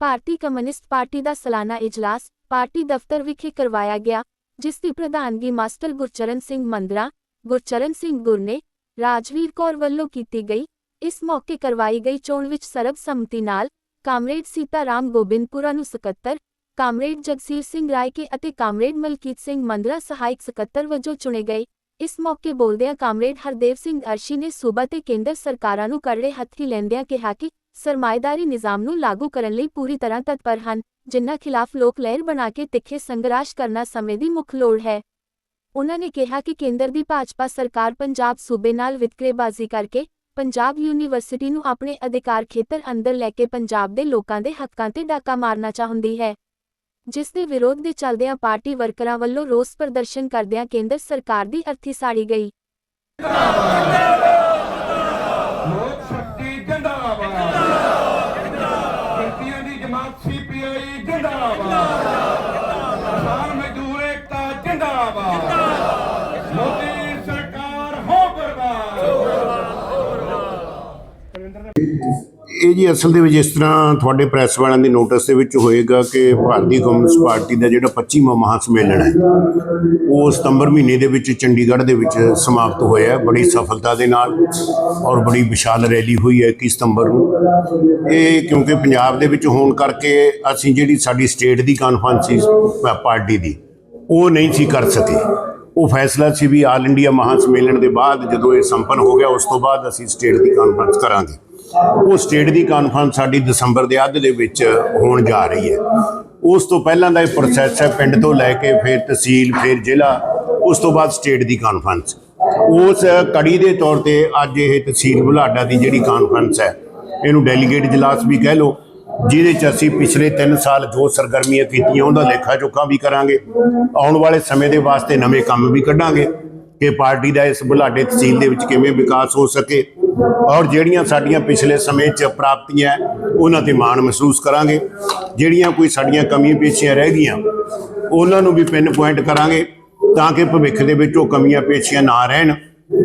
ਭਾਰਤੀ communist party ਦਾ ਸਾਲਾਨਾ ਇਜਲਾਸ party ਦਫ਼ਤਰ ਵਿਖੇ ਕਰਵਾਇਆ ਗਿਆ, ਜਿਸ ਦੀ ਪ੍ਰਧਾਨਗੀ ਮਾਸਟਰ ਗੁਰਚਰਨ ਸਿੰਘ ਮੰਦਰਾ, ਗੁਰਚਰਨ ਸਿੰਘ ਗੁਰਨੇ ਰਾਜਵੀਰ ਕੌਰ ਵੱਲੋਂ ਕੀਤੀ ਗਈ। ਇਸ ਮੌਕੇ ਕਰਵਾਈ ਗਈ ਚੋਣ ਵਿੱਚ ਸਰਬਸੰਮਤੀ ਨਾਲ ਕਾਮਰੇਡ ਸੀਤਾ ਰਾਮ ਗੋਬਿੰਦਪੁਰਾ ਨੂੰ ਸਕੱਤਰ, ਕਾਮਰੇਡ ਜਗਸੀਰ ਸਿੰਘ ਰਾਇਕੇ ਅਤੇ ਕਾਮਰੇਡ ਮਲਕੀਤ ਸਿੰਘ ਮੰਦਰਾ ਸਹਾਇਕ ਸਕੱਤਰ ਵਜੋਂ ਚੁਣੇ ਗਏ। ਇਸ ਮੌਕੇ ਬੋਲਦਿਆਂ ਕਾਮਰੇਡ ਹਰਦੇਵ ਸਿੰਘ ਅਰਸ਼ੀ ਨੇ ਸੂਬਾ ਤੇ ਕੇਂਦਰ ਸਰਕਾਰਾਂ ਨੂੰ ਕਰੜੇ ਹੱਥੀ ਲੈਂਦਿਆਂ ਕਿਹਾ ਕਿ ਸਰਮਾਏਦਾਰੀ ਨਿਜ਼ਾਮ ਨੂੰ ਲਾਗੂ ਕਰਨ ਲਈ ਪੂਰੀ ਤਰ੍ਹਾਂ ਤਤਪਰ ਹਨ, ਜਿਨ੍ਹਾਂ ਖਿਲਾਫ ਲੋਕ ਲਹਿਰ ਬਣਾ ਕੇ ਤਿੱਖੇ ਸੰਘਰਸ਼ ਕਰਨਾ ਸਮੇਂ ਦੀ ਮੁੱਖ ਲੋੜ ਹੈ। ਉਹਨਾਂ ਨੇ ਕਿਹਾ ਕਿ ਕੇਂਦਰ ਦੀ ਭਾਜਪਾ ਸਰਕਾਰ ਪੰਜਾਬ ਸੂਬੇ ਨਾਲ ਵਿਤਕਰੇਬਾਜ਼ੀ ਕਰਕੇ ਪੰਜਾਬ ਯੂਨੀਵਰਸਿਟੀ ਨੂੰ ਆਪਣੇ ਅਧਿਕਾਰ ਖੇਤਰ ਅੰਦਰ ਲੈ ਕੇ ਪੰਜਾਬ ਦੇ ਲੋਕਾਂ ਦੇ ਹੱਕਾਂ ਤੇ ਡਾਕਾ ਮਾਰਨਾ ਚਾਹੁੰਦੀ ਹੈ। ਜਿਸ ਦੇ ਵਿਰੋਧ ਦੇ ਚੱਲਦਿਆਂ ਪਾਰਟੀ ਵਰਕਰਾਂ ਵੱਲੋਂ ਰੋਸ ਪ੍ਰਦਰਸ਼ਨ ਕਰਦਿਆਂ ਕੇਂਦਰ ਸਰਕਾਰ ਦੀ ਅਰਥੀ ਸਾੜੀ ਗਈ। ਇਹ ਜੀ ਅਸਲ ਦੇ ਵਿੱਚ ਇਸ ਤਰ੍ਹਾਂ ਤੁਹਾਡੇ ਪ੍ਰੈਸ ਵਾਲਿਆਂ ਦੀ ਨੋਟਿਸ ਦੇ ਵਿੱਚ ਹੋਏਗਾ ਕਿ ਭਾਰਤੀ ਕਮਿਊਨਿਸਟ ਪਾਰਟੀ ਦਾ ਜਿਹੜਾ 25ਵਾਂ ਮਹਾ ਸੰਮੇਲਨ ਹੈ, ਉਹ ਸਤੰਬਰ ਮਹੀਨੇ ਦੇ ਵਿੱਚ ਚੰਡੀਗੜ੍ਹ ਦੇ ਵਿੱਚ ਸਮਾਪਤ ਹੋਇਆ ਬੜੀ ਸਫਲਤਾ ਦੇ ਨਾਲ ਔਰ ਬੜੀ ਵਿਸ਼ਾਲ ਰੈਲੀ ਹੋਈ ਹੈ 21 ਸਤੰਬਰ ਨੂੰ। ਇਹ ਕਿਉਂਕਿ ਪੰਜਾਬ ਦੇ ਵਿੱਚ ਹੋਣ ਕਰਕੇ ਅਸੀਂ ਜਿਹੜੀ ਸਾਡੀ ਸਟੇਟ ਦੀ ਕਾਨਫਰੰਸ ਸੀ ਪਾਰਟੀ ਦੀ, ਉਹ ਨਹੀਂ ਸੀ ਕਰ ਸਕੇ। ਉਹ ਫੈਸਲਾ ਸੀ ਵੀ ਆਲ ਇੰਡੀਆ ਮਹਾ ਸੰਮੇਲਨ ਦੇ ਬਾਅਦ ਜਦੋਂ ਇਹ ਸੰਪੰਨ ਹੋ ਗਿਆ, ਉਸ ਤੋਂ ਬਾਅਦ ਅਸੀਂ ਸਟੇਟ ਦੀ ਕਾਨਫਰੰਸ ਕਰਾਂਗੇ। ਉਹ ਸਟੇਟ ਦੀ ਕਾਨਫਰੰਸ ਸਾਡੀ ਦਸੰਬਰ ਦੇ ਅੱਧ ਦੇ ਵਿੱਚ ਹੋਣ ਜਾ ਰਹੀ ਹੈ। ਉਸ ਤੋਂ ਪਹਿਲਾਂ ਦਾ ਇਹ ਪ੍ਰੋਸੈਸ ਹੈ, ਪਿੰਡ ਤੋਂ ਲੈ ਕੇ ਫਿਰ ਤਹਿਸੀਲ, ਫਿਰ ਜ਼ਿਲ੍ਹਾ, ਉਸ ਤੋਂ ਬਾਅਦ ਸਟੇਟ ਦੀ ਕਾਨਫਰੰਸ। ਉਸ ਕੜੀ ਦੇ ਤੌਰ ਤੇ ਅੱਜ ਇਹ ਤਹਿਸੀਲ ਬੁਲਾਡਾ ਦੀ ਜਿਹੜੀ ਕਾਨਫਰੰਸ ਹੈ, ਇਹਨੂੰ ਡੈਲੀਗੇਟ ਇਜਲਾਸ ਵੀ ਕਹਿ ਲਓ, ਜਿਹਦੇ ਚ ਅਸੀਂ ਪਿਛਲੇ 3 ਸਾਲ ਜੋ ਸਰਗਰਮੀਆਂ ਕੀਤੀਆਂ, ਉਹਦਾ ਲੇਖਾ ਜੋਖਾ ਵੀ ਕਰਾਂਗੇ। ਆਉਣ ਵਾਲੇ ਸਮੇਂ ਦੇ ਵਾਸਤੇ ਨਵੇਂ ਕੰਮ ਵੀ ਕੱਢਾਂਗੇ ਕਿ ਪਾਰਟੀ ਦਾ ਇਸ ਬੁਲਾਡੇ ਤਹਿਸੀਲ ਦੇ ਵਿੱਚ ਕਿਵੇਂ ਵਿਕਾਸ ਹੋ ਸਕੇ। ਔਰ ਜਿਹੜੀਆਂ ਸਾਡੀਆਂ ਪਿਛਲੇ ਸਮੇਂ 'ਚ ਪ੍ਰਾਪਤੀਆਂ ਉਹਨਾਂ ਤੇ ਮਾਣ ਮਹਿਸੂਸ ਕਰਾਂਗੇ। ਜਿਹੜੀਆਂ ਕੋਈ ਸਾਡੀਆਂ ਕਮੀਆਂ ਪੇਸ਼ੀਆਂ ਰਹਿ ਗਈਆਂ, ਉਹਨਾਂ ਨੂੰ ਵੀ ਪਿੰਨ ਪੁਆਇੰਟ ਕਰਾਂਗੇ ਤਾਂ ਕਿ ਭਵਿੱਖ ਦੇ ਵਿੱਚ ਉਹ ਕਮੀਆਂ ਪੇਸ਼ੀਆਂ ਨਾ ਰਹਿਣ।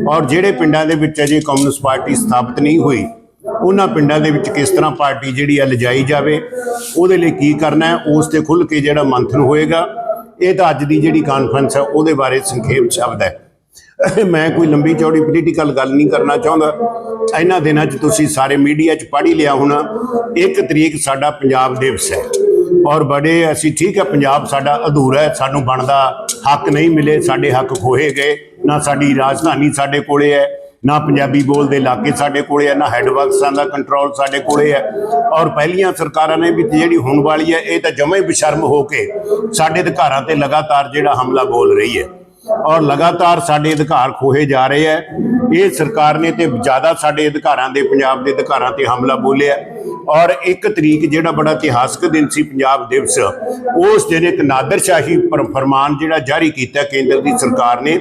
ਔਰ ਜਿਹੜੇ ਪਿੰਡਾਂ ਦੇ ਵਿੱਚ ਅਜੇ ਕਮਿਊਨਿਸਟ ਪਾਰਟੀ ਸਥਾਪਿਤ ਨਹੀਂ ਹੋਈ, ਉਹਨਾਂ ਪਿੰਡਾਂ ਦੇ ਵਿੱਚ ਕਿਸ ਤਰ੍ਹਾਂ ਪਾਰਟੀ ਜਿਹੜੀ ਆ ਲਿਜਾਈ ਜਾਵੇ, ਉਹਦੇ ਲਈ ਕੀ ਕਰਨਾ ਹੈ, ਉਸ ਤੇ ਖੁੱਲ ਕੇ ਜਿਹੜਾ ਮੰਥਨ ਹੋਏਗਾ, ਇਹ ਤਾਂ ਅੱਜ ਦੀ ਜਿਹੜੀ ਕਾਨਫਰੰਸ ਹੈ, ਉਹਦੇ ਬਾਰੇ ਸੰਖੇਪ ਸ਼ਬਦ ਹੈ। ਮੈਂ ਕੋਈ ਲੰਬੀ ਚੌੜੀ ਪੋਲੀਟੀਕਲ ਗੱਲ ਨਹੀਂ ਕਰਨਾ ਚਾਹੁੰਦਾ। ਇਹਨਾਂ ਦਿਨਾਂ 'ਚ ਤੁਸੀਂ ਸਾਰੇ ਮੀਡੀਆ 'ਚ ਪੜ੍ਹ ਹੀ ਲਿਆ ਹੋਣਾ। ਇੱਕ ਤਰੀਕ ਸਾਡਾ ਪੰਜਾਬ ਦਿਵਸ ਹੈ। ਔਰ ਬੜੇ ਅਸੀਂ ਠੀਕ ਹੈ, ਪੰਜਾਬ ਸਾਡਾ ਅਧੂਰਾ ਹੈ। ਸਾਨੂੰ ਬਣਦਾ ਹੱਕ ਨਹੀਂ ਮਿਲੇ, ਸਾਡੇ ਹੱਕ ਖੋਹੇ ਗਏ। ਨਾ ਸਾਡੀ ਰਾਜਧਾਨੀ ਸਾਡੇ ਕੋਲੇ ਹੈ, ਨਾ ਪੰਜਾਬੀ ਬੋਲਦੇ ਇਲਾਕੇ ਸਾਡੇ ਕੋਲੇ ਹੈ, ਨਾ ਹੈੱਡਵਰਕਸਾਂ ਦਾ ਕੰਟਰੋਲ ਸਾਡੇ ਕੋਲੇ ਹੈ। ਔਰ ਪਹਿਲੀਆਂ ਸਰਕਾਰਾਂ ਨੇ ਵੀ ਜਿਹੜੀ ਹੁਣ ਵਾਲੀ ਹੈ, ਇਹ ਤਾਂ ਜਮੇ ਹੀ ਹੋ ਕੇ ਸਾਡੇ ਅਧਿਕਾਰਾਂ ਤੇ ਲਗਾਤਾਰ ਜਿਹੜਾ ਹਮਲਾ ਬੋਲ ਰਹੀ ਹੈ। ਔਰ ਲਗਾਤਾਰ ਸਾਡੇ ਅਧਿਕਾਰ ਖੋਹੇ ਜਾ ਰਹੇ ਹੈ। ਇਹ ਸਰਕਾਰ ਨੇ ਤੇ ਜ਼ਿਆਦਾ ਸਾਡੇ ਅਧਿਕਾਰਾਂ ਦੇ, ਪੰਜਾਬ ਦੇ ਅਧਿਕਾਰਾਂ ਤੇ ਹਮਲਾ ਬੋਲਿਆ। ਔਰ ਇੱਕ ਤਰੀਕ ਜਿਹੜਾ ਬੜਾ ਇਤਿਹਾਸਕ ਦਿਨ ਸੀ, ਪੰਜਾਬ ਦਿਵਸ, ਉਸ ਦਿਨ ਇੱਕ ਨਾਦਰਸ਼ਾਹੀ ਪਰ- ਫਰਮਾਨ ਜਿਹੜਾ ਜਾਰੀ ਕੀਤਾ ਕੇਂਦਰ ਦੀ ਸਰਕਾਰ ਨੇ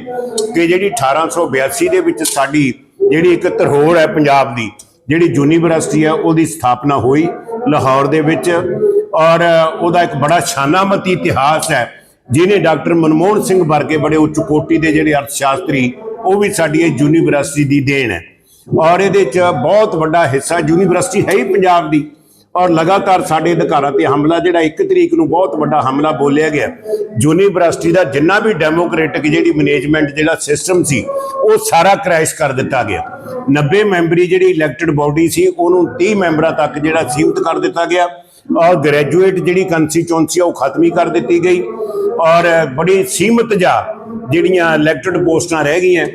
ਕਿ ਜਿਹੜੀ 1882 ਦੇ ਵਿੱਚ ਸਾਡੀ ਜਿਹੜੀ ਇੱਕ ਧਰੋੜ ਹੈ ਪੰਜਾਬ ਦੀ, ਜਿਹੜੀ ਯੂਨੀਵਰਸਿਟੀ ਹੈ, ਉਹਦੀ ਸਥਾਪਨਾ ਹੋਈ ਲਾਹੌਰ ਦੇ ਵਿੱਚ। ਔਰ ਉਹਦਾ ਇੱਕ ਬੜਾ ਸ਼ਾਨਾਮਤੀ ਇਤਿਹਾਸ ਹੈ। ਜਿਨੇ ਡਾਕਟਰ ਮਨਮੋਹਨ ਸਿੰਘ ਵਰਗੇ ਬੜੇ ਉੱਚ ਕੋਟੀ ਦੇ ਜਿਹੜੇ ਅਰਥ ਸ਼ਾਸਤਰੀ ਉਹ ਵੀ ਸਾਡੀ ਇਹ ਯੂਨੀਵਰਸਿਟੀ ਦੀ ਦੇਣ ਹੈ। ਔਰ ਇਹਦੇ ਚ ਬਹੁਤ ਵੱਡਾ ਹਿੱਸਾ ਯੂਨੀਵਰਸਿਟੀ ਹੈ ਹੀ ਪੰਜਾਬ ਦੀ। ਔਰ ਲਗਾਤਾਰ ਸਾਡੇ ਅਧਿਕਾਰਾਂ ਤੇ ਹਮਲਾ ਜਿਹੜਾ ਇੱਕ ਤਰੀਕ ਨੂੰ ਬਹੁਤ ਵੱਡਾ ਹਮਲਾ ਬੋਲਿਆ ਗਿਆ। ਯੂਨੀਵਰਸਿਟੀ ਦਾ ਜਿੰਨਾ ਵੀ ਡੈਮੋਕ੍ਰੈਟਿਕ ਜਿਹੜੀ ਮੈਨੇਜਮੈਂਟ ਜਿਹੜਾ ਸਿਸਟਮ ਸੀ, ਉਹ ਸਾਰਾ ਕ੍ਰੈਸ਼ ਕਰ ਦਿੱਤਾ ਗਿਆ। 90 ਮੈਂਬਰੀ ਜਿਹੜੀ ਇਲੈਕਟਿਡ ਬਾਡੀ ਸੀ, ਉਹਨੂੰ 30 ਮੈਂਬਰਾਂ ਤੱਕ ਜਿਹੜਾ ਸੀਮਿਤ ਕਰ ਦਿੱਤਾ ਗਿਆ ਔਰ ਗ੍ਰੈਜੂਏਟ ਜਿਹੜੀ ਕੰਸਟੀਚੁਐਂਸੀ ਆ, ਉਹ ਖਤਮ ਹੀ ਕਰ ਦਿੱਤੀ ਗਈ। ਔਰ ਬੜੀ ਸੀਮਿਤ ਜਾ ਜਿਹੜੀਆਂ ਇਲੈਕਟਿਡ ਪੋਸਟਾਂ ਰਹਿ ਗਈਆਂ।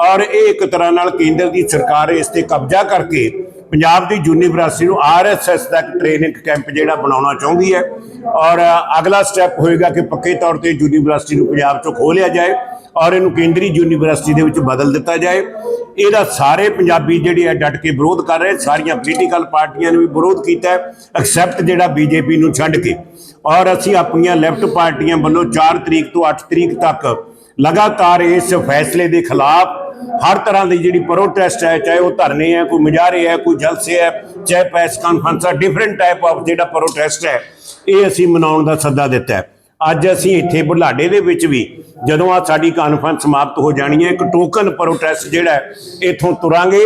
ਔਰ ਇਹ ਇੱਕ ਤਰ੍ਹਾਂ ਨਾਲ ਕੇਂਦਰ ਦੀ ਸਰਕਾਰ ਇਸ ਤੇ ਕਬਜ਼ਾ ਕਰਕੇ ਪੰਜਾਬ ਦੀ ਯੂਨੀਵਰਸਿਟੀ ਨੂੰ ਆਰਐਸਐਸ ਦਾ ਇੱਕ ਟ੍ਰੇਨਿੰਗ ਕੈਂਪ ਜਿਹੜਾ ਬਣਾਉਣਾ ਚਾਹੁੰਦੀ ਹੈ। ਔਰ ਅਗਲਾ ਸਟੈਪ ਹੋਏਗਾ ਕਿ ਪੱਕੇ ਤੌਰ ਤੇ ਯੂਨੀਵਰਸਿਟੀ ਨੂੰ ਪੰਜਾਬ ਚੋਂ ਖੋਹ ਜਾਏ ਔਰ ਇਹਨੂੰ ਕੇਂਦਰੀ ਯੂਨੀਵਰਸਿਟੀ ਦੇ ਵਿੱਚ ਬਦਲ ਦਿੱਤਾ ਜਾਏ। ਇਹਦਾ ਸਾਰੇ ਪੰਜਾਬੀ ਜਿਹੜੇ ਆ, ਡਟ ਕੇ ਵਿਰੋਧ ਕਰ ਰਹੇ, ਸਾਰੀਆਂ ਪੋਲੀਟੀਕਲ ਪਾਰਟੀਆਂ ਨੇ ਵੀ ਵਿਰੋਧ ਕੀਤਾ ਹੈ ਐਕਸੈਪਟ ਜਿਹੜਾ ਬੀਜੇਪੀ ਨੂੰ ਛੱਡ ਕੇ। ਔਰ ਅਸੀਂ ਆਪਣੀਆਂ ਲੈਫਟ ਪਾਰਟੀਆਂ ਵੱਲੋਂ 4 ਤਰੀਕ ਤੋਂ 8 ਤਰੀਕ ਤੱਕ ਲਗਾਤਾਰ ਇਸ ਫੈਸਲੇ ਦੇ ਖਿਲਾਫ ਹਰ ਤਰ੍ਹਾਂ ਦੀ ਜਿਹੜੀ ਪ੍ਰੋਟੈਸਟ ਹੈ ਚਾਹੇ ਉਹ ਧਰਨੇ ਹੈ ਕੋਈ ਮੁਜ਼ਾਹਰੇ ਹੈ ਕੋਈ ਜਲਸੇ ਹੈ ਚਾਹੇ ਪ੍ਰੈਸ ਕਾਨਫਰੰਸ ਹੈ ਡਿਫਰੈਂਟ ਟਾਈਪ ਆਫ ਜਿਹੜਾ ਪ੍ਰੋਟੈਸਟ ਹੈ ਇਹ ਅਸੀਂ ਮਨਾਉਣ ਦਾ ਸੱਦਾ ਦਿੱਤਾ ਹੈ। ਅੱਜ ਅਸੀਂ ਇੱਥੇ ਬੁਲਾਡੇ ਦੇ ਵਿੱਚ ਵੀ ਜਦੋਂ ਆ ਸਾਡੀ ਕਾਨਫਰੰਸ ਸਮਾਪਤ ਹੋ ਜਾਣੀ ਹੈ ਇੱਕ ਟੋਕਨ ਪ੍ਰੋਟੈਸਟ ਜਿਹੜਾ ਹੈ, ਇੱਥੋਂ ਤੁਰਾਂਗੇ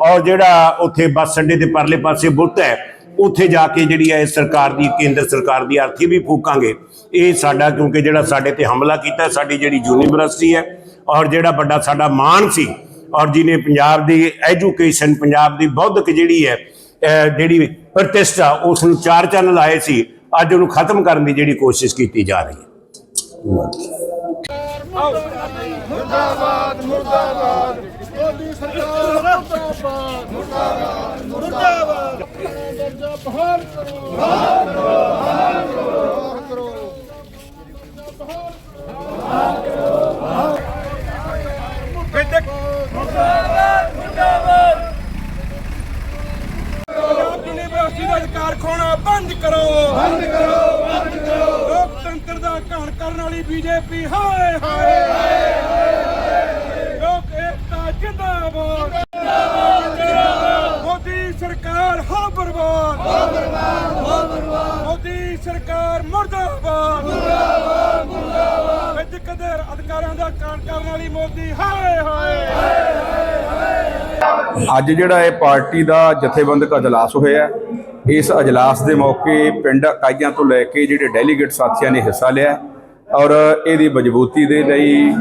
ਔਰ ਜਿਹੜਾ ਉੱਥੇ ਬੱਸ ਅੱਡੇ ਦੇ ਪਰਲੇ ਪਾਸੇ ਬੁੱਤ ਹੈ ਉੱਥੇ ਜਾ ਕੇ ਜਿਹੜੀ ਹੈ ਸਰਕਾਰ ਦੀ, ਕੇਂਦਰ ਸਰਕਾਰ ਦੀ ਅਰਥੀ ਵੀ ਫੂਕਾਂਗੇ। ਇਹ ਸਾਡਾ ਕਿਉਂਕਿ ਜਿਹੜਾ ਸਾਡੇ ਤੇ ਹਮਲਾ ਕੀਤਾ, ਸਾਡੀ ਜਿਹੜੀ ਯੂਨੀਵਰਸਿਟੀ ਹੈ ਔਰ ਜਿਹੜਾ ਵੱਡਾ ਸਾਡਾ ਮਾਣ ਸੀ ਔਰ ਜਿਹਨੇ ਪੰਜਾਬ ਦੀ ਐਜੂਕੇਸ਼ਨ, ਪੰਜਾਬ ਦੀ ਬੌਧਿਕ ਜਿਹੜੀ ਹੈ ਜਿਹੜੀ ਪ੍ਰਤਿਸ਼ਠਾ, ਉਸ ਨੂੰ ਚਾਰ ਚੰਨ ਲਾਏ ਸੀ। ਅੱਜ ਉਹਨੂੰ ਖਤਮ ਕਰਨ ਦੀ ਜਿਹੜੀ ਕੋਸ਼ਿਸ਼ ਕੀਤੀ ਜਾ ਰਹੀ ਹੈ। ਮੁਰਦਾਬਾਦ ਮੁਰਦਾਬਾਦ। ਮੋਦੀ ਸਰਕਾਰ ਮੁਰਦਾਬਾਦ ਮੁਰਦਾਬਾਦ ਮੁਰਦਾਬਾਦ। ਦਰਜਾ ਬਹਾਲ ਕਰੋ ਬਹਾਲ ਕਰੋ ਬਹਾਲ ਕਰੋ ਪੰਜਾਬ ਯੂਨੀਵਰਸਿਟੀ ਦਾ ਅਧਿਕਾਰ ਬੰਦ ਕਰੋ ਬੰਦ ਕਰੋ ਬੰਦ ਕਰੋ ਲੋਕਤੰਤਰ ਦਾ ਘਾਣ ਕਰਨ ਵਾਲੀ ਬੀਜੇਪੀ ਹਾਏ ਹਾਏ ਲੋਕ ਏਕਤਾ ਜਿੰਦਾਬਾਦ ਮੋਦੀ ਸਰਕਾਰ ਹੋ ਬਰਬਾਦ ਹੋ ਬਰਬਾਦ ਹੋ ਬਰਬਾਦ ਮੋਦੀ ਸਰਕਾਰ ਮੁਰਦਾਬਾਦ। ਮੁਰਦਾਬਾਦ ਮੁਰਦਾਬਾਦ। ਵਿਦਿਅਕ ਦੇ ਅਧਿਕਾਰਾਂ ਦਾ ਘਾਣ ਕਰਨ ਵਾਲੀ ਮੋਦੀ, ਹਾਏ ਹਾਏ। ਅੱਜ ਜਿਹੜਾ ਇਹ ਪਾਰਟੀ ਦਾ ਜਥੇਬੰਦਕ ਅਜਲਾਸ ਹੋਇਆ ਇਸ ਅਜਲਾਸ ਦੇ ਮੌਕੇ ਪਿੰਡ ਇਕਾਈਆਂ ਤੋਂ ਲੈ ਕੇ ਜਿਹੜੇ ਡੈਲੀਗੇਟ ਸਾਥੀਆਂ ਨੇ ਹਿੱਸਾ ਲਿਆ ਔਰ ਇਹਦੀ ਮਜ਼ਬੂਤੀ ਦੇ ਲਈ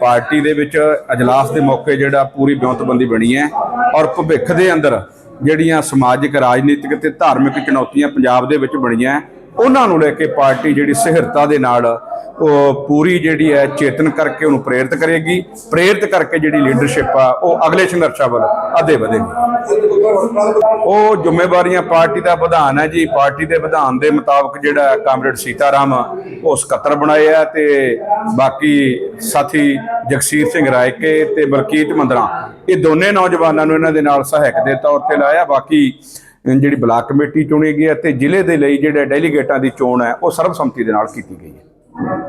ਪਾਰਟੀ ਦੇ ਵਿੱਚ ਅਜਲਾਸ ਦੇ ਮੌਕੇ ਜਿਹੜਾ ਪੂਰੀ ਬਿਉਂਤਬੰਦੀ ਬਣੀ ਹੈ ਔਰ ਭਵਿੱਖ ਦੇ ਅੰਦਰ ਜਿਹੜੀਆਂ ਸਮਾਜਿਕ, ਰਾਜਨੀਤਿਕ ਤੇ ਧਾਰਮਿਕ ਚੁਣੌਤੀਆਂ ਪੰਜਾਬ ਦੇ ਵਿੱਚ ਬਣੀਆਂ, ਉਹਨਾਂ ਨੂੰ ਲੈ ਕੇ ਪਾਰਟੀ ਜਿਹੜੀ ਸਿਹਰਤਾ ਦੇ ਨਾਲ ਉਹ ਪੂਰੀ ਜਿਹੜੀ ਹੈ ਚੇਤਨ ਕਰਕੇ ਉਹਨੂੰ ਪ੍ਰੇਰਿਤ ਕਰੇਗੀ। ਪ੍ਰੇਰਿਤ ਕਰਕੇ ਜਿਹੜੀ ਲੀਡਰਸ਼ਿਪ ਆ, ਉਹ ਅਗਲੇ ਸੰਘਰਸ਼ਾਂ ਵੱਲ ਅੱਗੇ ਵਧੇਗੀ। ਉਹ ਜ਼ਿੰਮੇਵਾਰੀਆਂ ਪਾਰਟੀ ਦਾ ਵਿਧਾਨ ਹੈ ਜੀ। ਪਾਰਟੀ ਦੇ ਵਿਧਾਨ ਦੇ ਮੁਤਾਬਕ ਜਿਹੜਾ ਕਾਮਰੇਡ ਸੀਤਾਰਾਮ ਉਹ ਸਕੱਤਰ ਬਣਾਏ ਆ ਤੇ ਬਾਕੀ ਸਾਥੀ ਜਗਸੀਰ ਸਿੰਘ ਰਾਇਕੇ ਤੇ ਬਲਕੀਤ ਮੰਦਰਾ ਇਹ ਦੋਨੇ ਨੌਜਵਾਨਾਂ ਨੂੰ ਇਹਨਾਂ ਦੇ ਨਾਲ ਸਹਾਇਕ ਦੇ ਤੌਰ ਤੇ ਲਾਇਆ। ਬਾਕੀ ਜਿਹੜੀ ਬਲਾਕ ਕਮੇਟੀ ਚੁਣੀ ਗਈ ਹੈ ਤੇ ਜ਼ਿਲ੍ਹੇ ਦੇ ਲਈ ਜਿਹੜੇ ਡੈਲੀਗੇਟਾਂ ਦੀ ਚੋਣ ਹੈ, ਉਹ ਸਰਬਸੰਮਤੀ ਦੇ ਨਾਲ ਕੀਤੀ ਗਈ ਹੈ।